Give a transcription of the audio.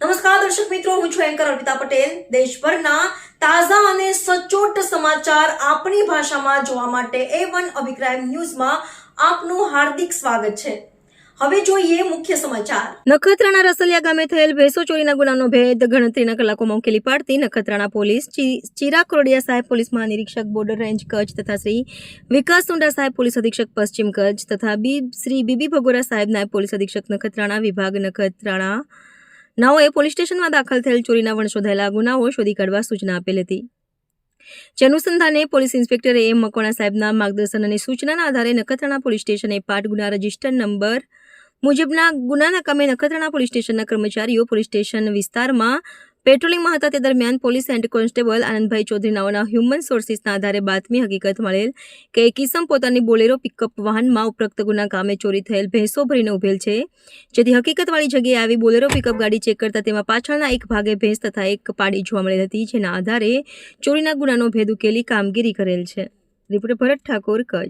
નમસ્કાર, દર્શક મિત્રો, હું છું એન્કર અર્પિતા પટેલ. દેશભરના તાજા અને સચોટ સમાચાર આપણી ભાષામાં જોવા માટે એ વન અભિપ્રાય ન્યૂઝમાં આપનું હાર્દિક સ્વાગત છે. હવે જોઈએ મુખ્ય સમાચાર. નખત્રાણા રસલિયા ગામે થયેલ ભેંસો ચોરીના ગુનાનો ભેદ ગણતરીના કલાકોમાં ઉકેલી પાડતી નખત્રાણા પોલીસ. ચિરા કોરડિયા સાહેબ પોલીસ મહાનિરીક્ષક બોર્ડર રેન્જ કચ્છ તથા શ્રી વિકાસ સુંડા સાહેબ પોલીસ અધિક્ષક પશ્ચિમ કચ્છ તથા બી, શ્રી બીબી ભગોરા સાહેબ નાયબ પોલીસ અધિક્ષક નખત્રાણા વિભાગ નખત્રાણા નાઓએ પોલીસ સ્ટેશનમાં દાખલ થયેલ ચોરીના વણશોધાયેલા ગુનાઓ શોધી કાઢવા સૂચના આપેલ હતી. જે અનુસંધાને પોલીસ ઇન્સ્પેક્ટર એમ મકવાણા સાહેબના માર્ગદર્શન અને સૂચનાના આધારે નખત્રાણા પોલીસ સ્ટેશને પાટ ગુના રજિસ્ટર નંબર મુજબના ગુનાના કામે નખત્રાણા પોલીસ સ્ટેશનના કર્મચારીઓ પોલીસ સ્ટેશન વિસ્તારમાં પેટ્રોલિંગમાં હતા તે દરમિયાન police head constable Anandbhai Chaudhary નાઓના human સોર્સિસના આધારે બાતમી હકીકત મળેલ કે કિસમ પોતાની બોલેરો પિકઅપ વાહનમાં ઉપરોક્ત ગુના કામે ચોરી થયેલ ભેંસો ભરીને ઉભેલ છે. જેથી હકીકતવાળી જગ્યાએ આવી બોલેરો પિકઅપ ગાડી ચેક કરતા તેમાં પાછળના એક ભાગે ભેંસ તથા એક પાડી જોવા મળેલ હતી, જેના આધારે ચોરીના ગુનાનો ભેદ ઉકેલી કામગીરી કરેલ છે. રિપોર્ટર ભરત ઠાકોર કચ્છ.